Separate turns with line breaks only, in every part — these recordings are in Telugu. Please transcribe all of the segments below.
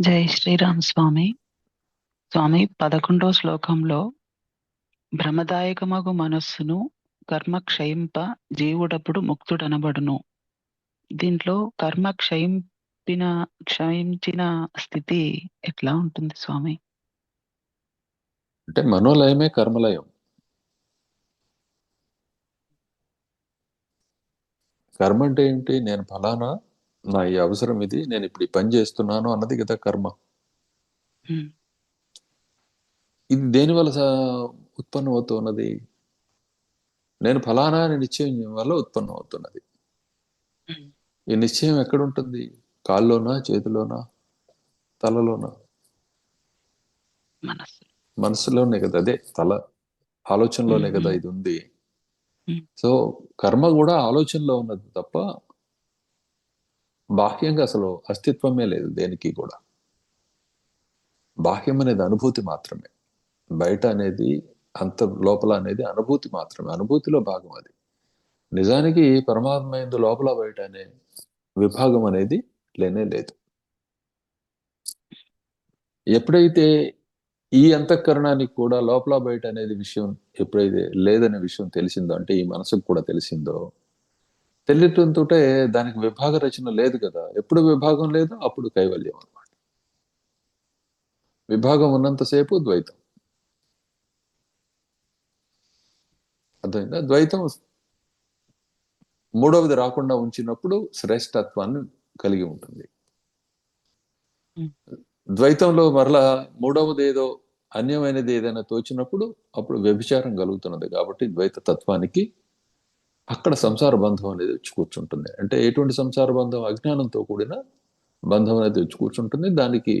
జై శ్రీరామ్ స్వామి. స్వామి పదకొండో శ్లోకంలో భ్రమదాయకమగు మనస్సును కర్మ క్షయింప జీవుడప్పుడు ముక్తుడనబడును. దీంట్లో కర్మ క్షయింపిన క్షయించిన స్థితి ఎట్లా ఉంటుంది స్వామి?
అంటే మనోలయమే కర్మలయం. కర్మ అంటే ఏంటి? నేను ఫలానా? నా ఈ అవసరం ఇది నేను ఇప్పుడు ఈ పని చేస్తున్నాను అన్నది కదా కర్మ. ఇది దేని వల్ల ఉత్పన్నం అవుతున్నది? నేను ఫలానా అనే నిశ్చయం వల్ల ఉత్పన్నం అవుతున్నది. ఈ నిశ్చయం ఎక్కడ ఉంటుంది కాల్లోనా చేతిలోనా తలలోనా? మనసులోనే కదా అదే తల ఆలోచనలోనే కదా. ఇది ఉంది. సో కర్మ కూడా ఆలోచనలో ఉన్నది తప్ప బాహ్యంగా అసలు అస్తిత్వమే లేదు దేనికి కూడా. బాహ్యం అనేది అనుభూతి మాత్రమే. బయట అనేది అంత లోపల అనేది అనుభూతి మాత్రమే. అనుభూతిలో భాగం అది. నిజానికి పరమాత్మ ఎందు లోపల బయట అనే విభాగం అనేది లేనే లేదు. ఎప్పుడైతే ఈ అంతఃకరణానికి కూడా లోపల బయట అనేది విషయం ఎప్పుడైతే లేదనే విషయం తెలిసిందో అంటే ఈ మనసుకు కూడా తెలిసిందో తెలియటంతో దానికి విభాగ రచన లేదు కదా. ఎప్పుడు విభాగం లేదు అప్పుడు కైవల్యం అనమాట విభాగం ఉన్నంతసేపు ద్వైతం. అర్థమైందా? ద్వైతం మూడవది రాకుండా ఉంచినప్పుడు శ్రేష్టత్వాన్ని కలిగి ఉంటుంది. ద్వైతంలో మరలా మూడవది ఏదో అన్యమైనది ఏదైనా తోచినప్పుడు అప్పుడు వ్యభిచారం కలుగుతున్నది కాబట్టి ద్వైత తత్వానికి అక్కడ సంసార బంధం అనేది వచ్చి కూర్చుంటుంది. అంటే ఎటువంటి సంసార బంధం? అజ్ఞానంతో కూడిన బంధం అనేది వచ్చి కూర్చుంటుంది. దానికి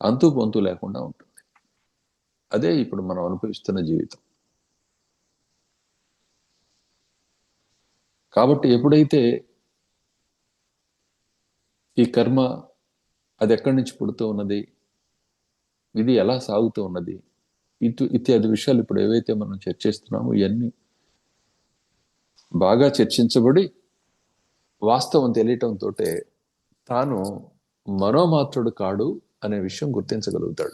అంతు పొంతు లేకుండా ఉంటుంది. అదే ఇప్పుడు మనం అనుభవిస్తున్న జీవితం. కాబట్టి ఎప్పుడైతే ఈ కర్మ అది ఎక్కడి నుంచి పుడుతూ ఉన్నది? ఇది ఎలా సాగుతూ ఉన్నది? ఇటు ఇత్యాది విషయాలు ఇప్పుడు ఏవైతే మనం చర్చిస్తున్నామో ఇవన్నీ బాగా చర్చించబడి వాస్తవం తెలియటంతో తాను మనోమాత్రుడు కాడు అనే విషయం గుర్తించగలుగుతాడు.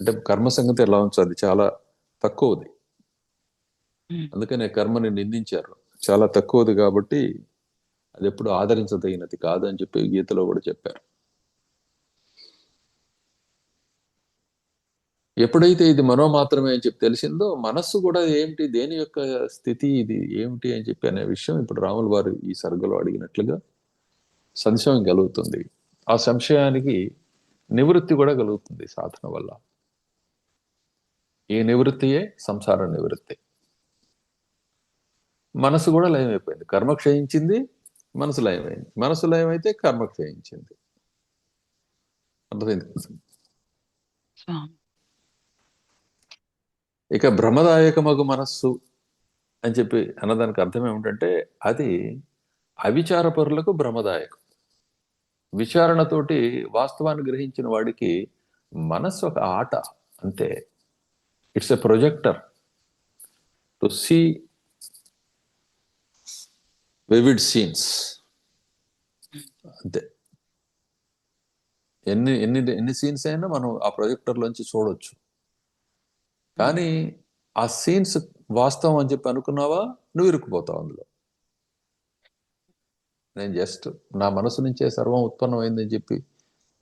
అంటే కర్మ సంగతి ఎలా ఉంచు అది చాలా తక్కువది. అందుకనే కర్మని నిందించారు. చాలా తక్కువది కాబట్టి అది ఎప్పుడు ఆదరించదగినది కాదు అని చెప్పి గీతలో కూడా చెప్పారు. ఎప్పుడైతే ఇది మనో మాత్రమే అని చెప్పి తెలిసిందో మనస్సు కూడా ఏమిటి దేని యొక్క స్థితి ఇది ఏమిటి అని చెప్పి అనే విషయం ఇప్పుడు రాముల వారు ఈ సరుకులో అడిగినట్లుగా సంశయం కలుగుతుంది. ఆ సంశయానికి నివృత్తి కూడా కలుగుతుంది సాధన వల్ల. ఈ నివృత్తియే సంసార నివృత్తి. మనసు కూడా లయమైపోయింది. కర్మ క్షయించింది మనసు లయమైంది. మనసు లయమైతే కర్మ క్షయించింది. అర్థమైంది ఇక భ్రమదాయకమగు మనస్సు అని చెప్పి అన్నదానికి అర్థం ఏమిటంటే అది అవిచారపరులకు భ్రమదాయకం. విచారణతోటి వాస్తవాన్ని గ్రహించిన వాడికి మనస్సు ఒక ఆట అంతే. It's a projector to see vivid scenes అంతే. ఎన్ని ఎన్ని ఎన్ని సీన్స్ అయినా మనం ఆ ప్రొజెక్టర్లోంచి చూడొచ్చు. కానీ ఆ సీన్స్ వాస్తవం అని చెప్పి అనుకున్నావా? నువ్వు ఇరుక్కుపోతావు అందులో. నేను జస్ట్ నా మనసు నుంచే సర్వం ఉత్పన్నమైందని చెప్పి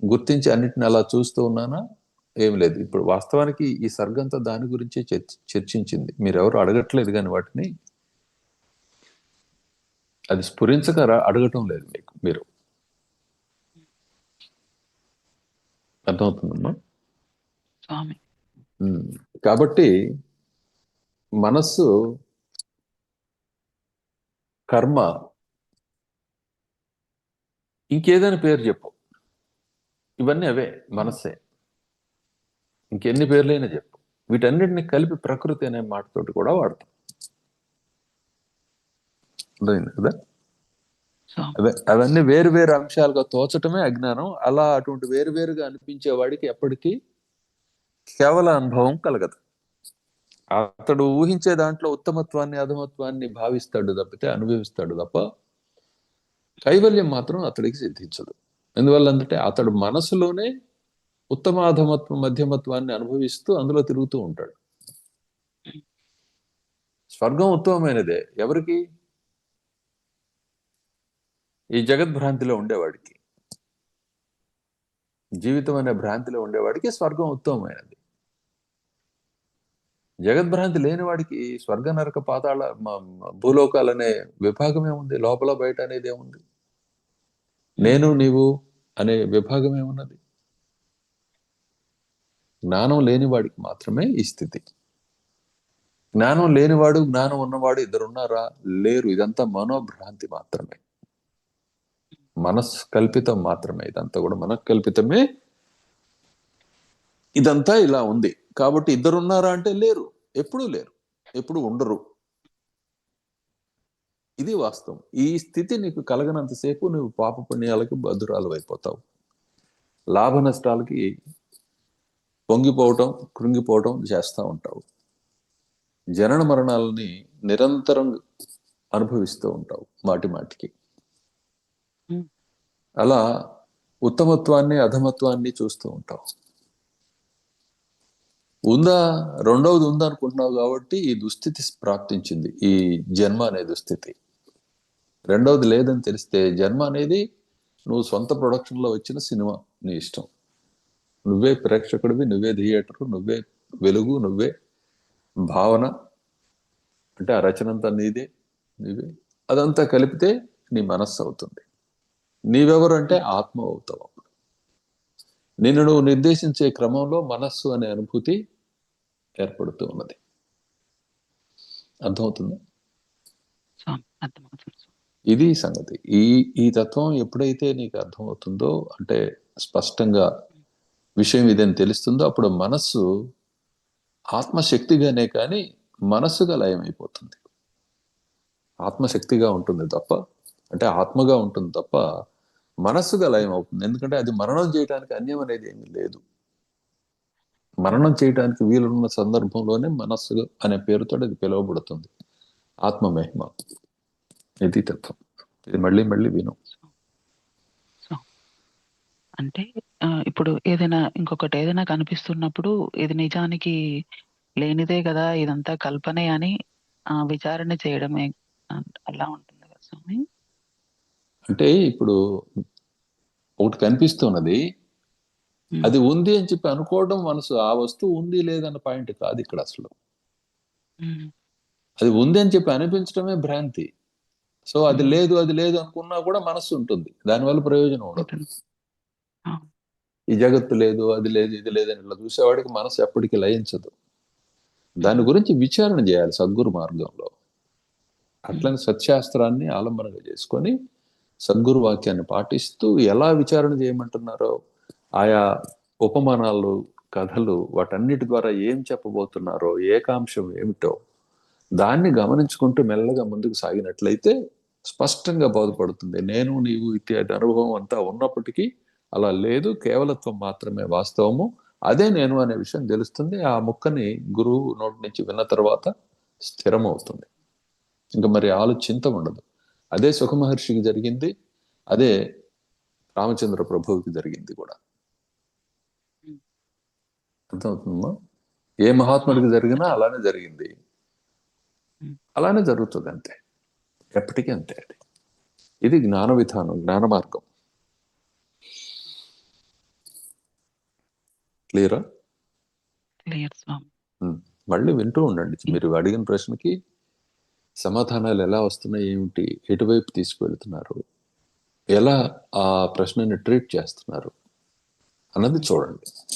గుర్తించి అన్నిటిని అలా చూస్తూ ఉన్నానా? ఏం లేదు. ఇప్పుడు వాస్తవానికి ఈ సర్గంతా దాని గురించే చర్చించింది. మీరెవరు అడగట్లేదు కానీ వాటిని. అది స్ఫురించక అడగటం లేదు మీకు మీరు. అర్థమవుతుందమ్మా?
స్వామి.
కాబట్టి మనస్సు కర్మ ఇంకేదైనా పేరు చెప్పు. ఇవన్నీ అవే మనస్సే. ఇంకెన్ని పేర్లైనా చెప్పు. వీటన్నిటిని కలిపి ప్రకృతి అనే మాటతోటి కూడా వాడతాం. అర్థమైంది కదా? అవే అవన్నీ వేరు వేరు అంశాలుగా తోచటమే అజ్ఞానం. అలా అటువంటి వేరు వేరుగా అనిపించే వాడికి ఎప్పటికీ కేవల అనుభవం కలగదు. అతడు ఊహించే దాంట్లో ఉత్తమత్వాన్ని అధమత్వాన్ని భావిస్తాడు తప్పితే అనుభవిస్తాడు తప్ప కైవల్యం మాత్రం అతడికి సిద్ధించదు. ఎందువల్ల అంటే అతడు మనసులోనే ఉత్తమాధమత్వ మధ్యమత్వాన్ని అనుభవిస్తూ అందులో తిరుగుతూ ఉంటాడు. స్వర్గం ఉత్తమమైనదే. ఎవరికి? ఈ జగద్భ్రాంతిలో ఉండేవాడికి. జీవితం అనే భ్రాంతిలో ఉండేవాడికి స్వర్గం ఉత్తమమైనది. జగద్భ్రాంతి లేనివాడికి స్వర్గ నరక పాతాళ భూలోకాలనే విభాగం ఏముంది లోపల బయట అనేది ఏముంది? నేను నీవు అనే విభాగం ఏమున్నది జ్ఞానం లేనివాడికి మాత్రమే ఈ స్థితి. జ్ఞానం లేనివాడు జ్ఞానం ఉన్నవాడు ఇద్దరున్నారా? లేరు. ఇదంతా మనోభ్రాంతి మాత్రమే. మనస్ కల్పితం మాత్రమే. ఇదంతా కూడా మనస్కల్పితమే. ఇదంతా ఇలా ఉంది. కాబట్టి ఇద్దరు ఉన్నారా అంటే లేరు. ఎప్పుడూ లేరు. ఎప్పుడు ఉండరు. ఇది వాస్తవం. ఈ స్థితి నీకు కలగనంతసేపు నువ్వు పాప పుణ్యాలకి బదురాలు అయిపోతావు. లాభ నష్టాలకి పొంగిపోవటం కృంగిపోవటం చేస్తూ ఉంటావు. జనన మరణాలని నిరంతరం అనుభవిస్తూ ఉంటావు మాటి మాటికి. అలా ఉత్తమత్వాన్ని అధమత్వాన్ని చూస్తూ ఉంటావు ఉందా? రెండవది ఉందా అనుకుంటున్నావు కాబట్టి ఈ దుస్థితి ప్రాప్తించింది. ఈ జన్మ అనే దుస్థితి. రెండవది లేదని తెలిస్తే జన్మ అనేది నువ్వు సొంత ప్రొడక్షన్లో వచ్చిన సినిమా నీ ఇష్టం. నువ్వే ప్రేక్షకుడివి నువ్వే థియేటర్ నువ్వే వెలుగు నువ్వే భావన. అంటే ఆ రచన అంతా నీదే నువ్వే అదంతా కలిపితే నీ మనస్సు అవుతుంది. నీవెవరు అంటే ఆత్మ అవుతావు అప్పుడు నిన్ను నువ్వు నిర్దేశించే క్రమంలో మనస్సు అనే అనుభూతి ఏర్పడుతూ ఉన్నది. అర్థమవుతుందా. ఇది సంగతి. ఈ ఈ తత్వం ఎప్పుడైతే నీకు అర్థమవుతుందో అంటే స్పష్టంగా విషయం ఇదని తెలుస్తుందో అప్పుడు మనస్సు ఆత్మశక్తిగానే కానీ మనస్సుగా లయమైపోతుంది. ఆత్మశక్తిగా ఉంటుంది తప్ప అంటే ఆత్మగా ఉంటుంది తప్ప మనస్సుగా లయం అవుతుంది? ఎందుకంటే అది మరణం చేయడానికి అన్యం అనేది ఏమీ లేదు. మరణం చేయడానికి వీలున్న సందర్భంలోనే మనస్సు అనే పేరుతో అది పిలువబడుతుంది. ఆత్మ మహిమ ఇది తత్వం. ఇది మళ్ళీ మళ్ళీ విను.
అంటే ఇప్పుడు ఏదైనా ఇంకొకటి ఏదైనా కనిపిస్తున్నప్పుడు ఇది నిజానికి లేనిదే కదా ఇదంతా కల్పనే అని ఆ, విచారణ చేయడమే అలా ఉంటుంది కదా స్వామి?
అంటే ఇప్పుడు ఒకటి కనిపిస్తున్నది. అది ఉంది అని చెప్పి అనుకోవడం మనసు ఆ వస్తువు ఉంది లేదన్న పాయింట్ కాదు ఇక్కడ అసలు. అది ఉంది అని చెప్పి అనిపించడమే భ్రాంతి. సో అది. లేదు అది లేదు అనుకున్నా కూడా మనస్సు ఉంటుంది. దానివల్ల ప్రయోజనం ఉండదు. ఈ జగత్తు లేదు అది లేదు ఇది లేదని ఇట్లా చూసేవాడికి మనసు ఎప్పటికీ లయించదు. దాని గురించి విచారణ చేయాలి సద్గురు మార్గంలో. అట్లని సత్శాస్త్రాన్ని ఆలంబనగా చేసుకొని సద్గురు వాక్యాన్ని పాటిస్తూ ఎలా విచారణ చేయమంటున్నారో ఆయా ఉపమానాలు కథలు వాటన్నిటి ద్వారా ఏం చెప్పబోతున్నారో ఏకాంశం ఏమిటో దాన్ని గమనించుకుంటూ మెల్లగా ముందుకు సాగినట్లయితే స్పష్టంగా బోధపడుతుంది. నేను నీవు ఇత్యాది అనుభవం అంతా ఉన్నప్పటికీ అలా లేదు. కేవలత్వం మాత్రమే వాస్తవము. అదే నేను అనే విషయం తెలుస్తుంది. ఆ ముక్కని గురువు నోటి నుంచి విన్న తర్వాత స్థిరమవుతుంది. ఇంకా మరి ఆలోచింత ఉండదు. అదే సుఖమహర్షికి జరిగింది అదే రామచంద్ర ప్రభువుకి జరిగింది కూడా. అర్థమవుతుందమ్మా ఏ మహాత్ముడికి జరిగినా అలానే జరిగింది. అలానే జరుగుతుంది అంతే. ఎప్పటికీ అంతే అది. ఇది జ్ఞాన విధానం జ్ఞాన మార్గం. క్లియరా? మళ్ళీ వింటూ ఉండండి. మీరు అడిగిన ప్రశ్నకి సమాధానాలు ఎలా వస్తున్నాయి ఏమిటి? ఎటువైపు తీసుకువెళ్తున్నారు? ఎలా ఆ ప్రశ్నని ట్రీట్ చేస్తున్నారు? అన్నది చూడండి.